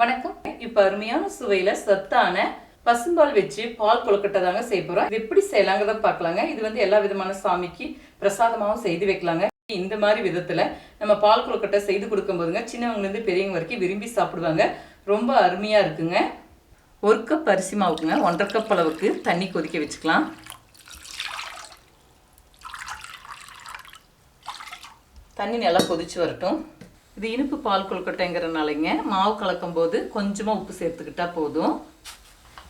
வணக்கம். இப்ப அருமையான சுவையில சத்தான பசும்பால் வச்சு பால் கொழுக்கட்டை தாங்க செய்ய போறோம். இது எப்படி செய்யலாங்கிறத பார்க்கலாங்க. இது வந்து எல்லா விதமான சாமிக்கு பிரசாதமாகவும் செய்து வைக்கலாங்க. இந்த மாதிரி விதத்துல நம்ம பால் கொழுக்கட்டை செய்து கொடுக்கும் போதுங்க சின்னவங்கல இருந்து பெரியவங்க வரைக்கும் விரும்பி சாப்பிடுவாங்க. ரொம்ப அருமையா இருக்குங்க. ஒரு கப் அரிசி மாவுக்குங்க ஒன்றரை கப் அளவுக்கு தண்ணி கொதிக்க வச்சுக்கலாம். தண்ணி நல்லா கொதிச்சு வரட்டும். இது இனிப்பு பால் கொழுக்கட்டைங்கிறனாலங்க மாவு கலக்கும் போது கொஞ்சமாக உப்பு சேர்த்துக்கிட்டா போதும்.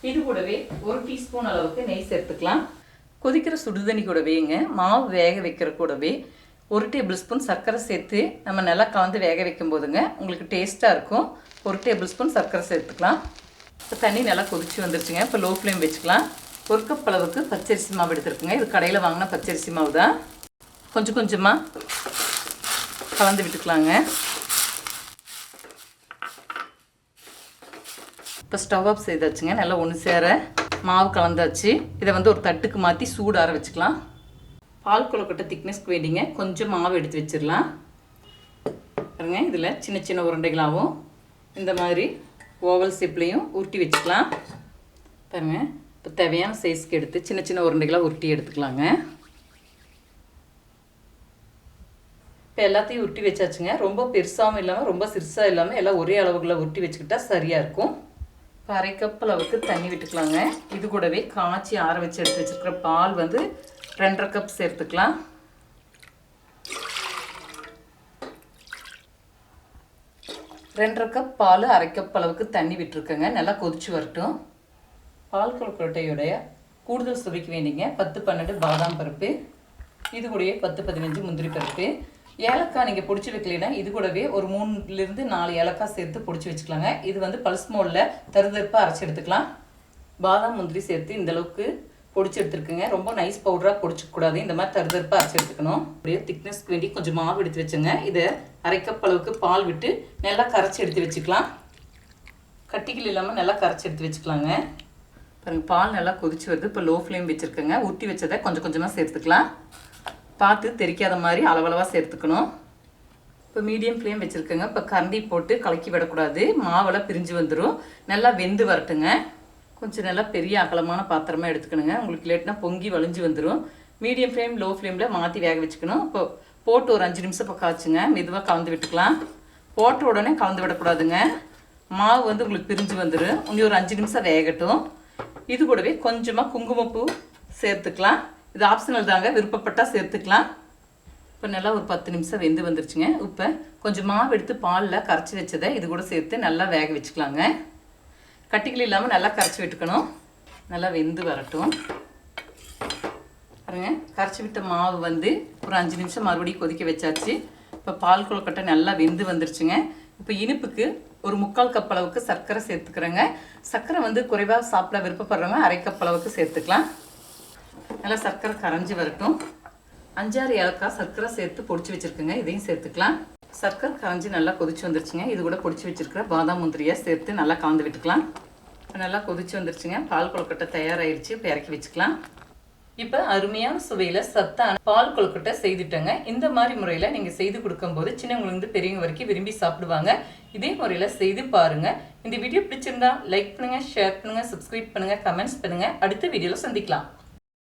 இது கூடவே ஒரு டீஸ்பூன் அளவுக்கு நெய் சேர்த்துக்கலாம். கொதிக்கிற சுடுதண்ணி கூடவேங்க மாவு வேக வைக்கிற கூடவே ஒரு டேபிள் ஸ்பூன் சர்க்கரை சேர்த்து நம்ம நல்லா கலந்து வேக வைக்கும் போதுங்க உங்களுக்கு டேஸ்ட்டாக இருக்கும். ஒரு டேபிள் ஸ்பூன் சர்க்கரை சேர்த்துக்கலாம். இப்போ தண்ணி நல்லா கொதிச்சு வந்துருச்சுங்க. இப்போ லோ ஃப்ளேம் வச்சுக்கலாம். ஒரு கப் அளவுக்கு பச்சரிசி மாவு எடுத்துருக்குங்க. இது கடையில் வாங்கின பச்சரிசி மாவு தான் கொஞ்சம் கொஞ்சமாக கலந்து விட்டுக்கலாங்க. இப்போ ஸ்டவ் ஆஃப் செய்தாச்சுங்க. நல்லா ஒன்று சேர மாவு கலந்தாச்சு. இதை வந்து ஒரு தட்டுக்கு மாற்றி சூடார வச்சுக்கலாம். பால் கொழுக்கட்டை திக்னஸ்க்கு வேண்டிங்க. கொஞ்சம் மாவு எடுத்து வச்சிடலாம். பாருங்க இதில் சின்ன சின்ன உருண்டைகளாகவும் இந்த மாதிரி ஓவல் ஷேப்லேயும் உருட்டி வச்சுக்கலாம். பாருங்க இப்போ தேவையான சைஸ்க்கு எடுத்து சின்ன சின்ன உருண்டைகளாக உருட்டி எடுத்துக்கலாங்க. இப்போ எல்லாத்தையும் உருட்டி வச்சாச்சுங்க. ரொம்ப பெருசாகவும் இல்லாமல் ரொம்ப சிறுசாக இல்லாமல் எல்லாம் ஒரே அளவுகளை உருட்டி வச்சுக்கிட்டா சரியாக இருக்கும். இப்போ அரை கப் அளவுக்கு தண்ணி விட்டுக்கலாங்க. இது கூடவே காய்ச்சி ஆற வச்சு எடுத்து வச்சுருக்கிற பால் வந்து ரெண்டரை கப் சேர்த்துக்கலாம். ரெண்டரை கப் பால் அரை கப் அளவுக்கு தண்ணி விட்டுருக்கேங்க. நல்லா கொதிச்சு வரட்டும். பால் கொழுக்கட்டையுடைய கூடுதல் சுவைக்கு வேண்டிங்க. பத்து பன்னெண்டு பாதாம் பருப்பு. இது கூடவே பத்து பதினஞ்சு முந்திரி பருப்பு. ஏலக்காய் நீங்கள் பிடிச்சி வைக்கலைன்னா இது கூடவே ஒரு மூணுலேருந்து நாலு ஏலக்காய் சேர்த்து பிடிச்சி வச்சுக்கலாங்க. இது வந்து பல்ஸ் மோலில் தருதருப்பாக அரைச்சி எடுத்துக்கலாம். பாதாம் முந்திரி சேர்த்து இந்தளவுக்கு பொடிச்சு எடுத்துருக்குங்க. ரொம்ப நைஸ் பவுடராக பொடிச்சிக்கூடாது இந்த மாதிரி தருதருப்பாக அரைச்சி எடுத்துக்கணும். அப்படியே திக்னஸ்க்கு வேண்டி கொஞ்சம் மாவு எடுத்து வச்சுங்க. இதை அரைக்கப் அளவுக்கு பால் விட்டு நல்லா கரைச்சி எடுத்து வச்சுக்கலாம். கட்டிகள் இல்லாமல் நல்லா கரைச்சி எடுத்து வச்சுக்கலாங்க. பாருங்கள் பால் நல்லா கொதிச்சு வருது. இப்போ லோ ஃப்ளேம் வச்சுருக்கேங்க. ஊற்றி வச்சதை கொஞ்சம் கொஞ்சமாக சேர்த்துக்கலாம். பார்த்து தெரிக்காத மாதிரி அளவளவாக சேர்த்துக்கணும். இப்போ மீடியம் ஃப்ளேம் வச்சுருக்கேங்க. இப்போ கரண்டி போட்டு கலக்கி விடக்கூடாது. மாவெல்லாம் பிரிஞ்சு வந்துடும் நல்லா வெந்து வரட்டுங்க. கொஞ்சம் நல்லா பெரிய அகலமான பாத்திரமாக எடுத்துக்கணுங்க. உங்களுக்கு லேட்னா பொங்கி வலிஞ்சு வந்துடும் மீடியம் ஃப்ளேம் லோ ஃப்ளேமில் மாற்றி வேக வச்சுக்கணும். இப்போ போட்டு ஒரு அஞ்சு நிமிஷம் இப்போ காய்ச்சுங்க. மெதுவாக கலந்து விட்டுக்கலாம். போட்ட உடனே கலந்து விடக்கூடாதுங்க. மாவு வந்து உங்களுக்கு பிரிஞ்சு வந்துடும் இன்னும் ஒரு அஞ்சு நிமிஷம் வேகட்டும். இது கூடவே கொஞ்சமாக குங்குமப்பூ சேர்த்துக்கலாம். இது ஆப்ஷனல் தாங்க விருப்பப்பட்டால் சேர்த்துக்கலாம். இப்போ நல்லா ஒரு பத்து நிமிஷம் வெந்து வந்துருச்சுங்க. இப்போ கொஞ்சம் மாவு எடுத்து பாலில் கரைச்சி வச்சதை இது கூட சேர்த்து நல்லா வேக வச்சுக்கலாங்க. கட்டிகள் இல்லாமல் நல்லா கரைச்சி விட்டுக்கணும். நல்லா வெந்து வரட்டும். பாருங்க கரைச்சி விட்ட மாவு வந்து ஒரு அஞ்சு நிமிஷம் மறுபடியும் கொதிக்க வச்சாச்சு. இப்போ பால் கொழுக்கட்டை நல்லா வெந்து வந்துருச்சுங்க. இப்போ இனிப்புக்கு ஒரு முக்கால் கப் அளவுக்கு சர்க்கரை சேர்த்துக்கிறேங்க. சர்க்கரை வந்து குறைவாக சாப்பிட விருப்பப்படுறவங்க அரை கப் அளவுக்கு சேர்த்துக்கலாம். நல்லா சர்க்கரை கரைஞ்சி வரட்டும். அஞ்சாறு ஏலக்காய் சர்க்கரை சேர்த்து பொடிச்சு வச்சுருக்குங்க. இதையும் சேர்த்துக்கலாம். சர்க்கரை கரைஞ்சி நல்லா கொதிச்சு வந்துருச்சுங்க. இது கூட பொடிச்சு வச்சுருக்கிற பாதாம் முந்திரியை சேர்த்து நல்லா கலந்து விட்டுக்கலாம். இப்போ நல்லா கொதிச்சு வந்துருச்சுங்க. பால் கொழுக்கட்டை தயாராகிடுச்சு இப்போ இறக்கி வச்சுக்கலாம். இப்போ அருமையான சுவையில் சத்தான பால் கொழுக்கட்டை செய்துட்டேங்க. இந்த மாதிரி முறையில் நீங்கள் செய்து கொடுக்கும்போது சின்னவங்களுக்கு பெரியவங்க வரைக்கும் விரும்பி சாப்பிடுவாங்க. இதே முறையில் செய்து பாருங்கள் இந்த வீடியோ பிடிச்சிருந்தா லைக் பண்ணுங்கள் ஷேர் பண்ணுங்கள் சப்ஸ்கிரைப் பண்ணுங்கள் கமெண்ட்ஸ் பண்ணுங்கள் அடுத்த வீடியோவில் சந்திக்கலாம்.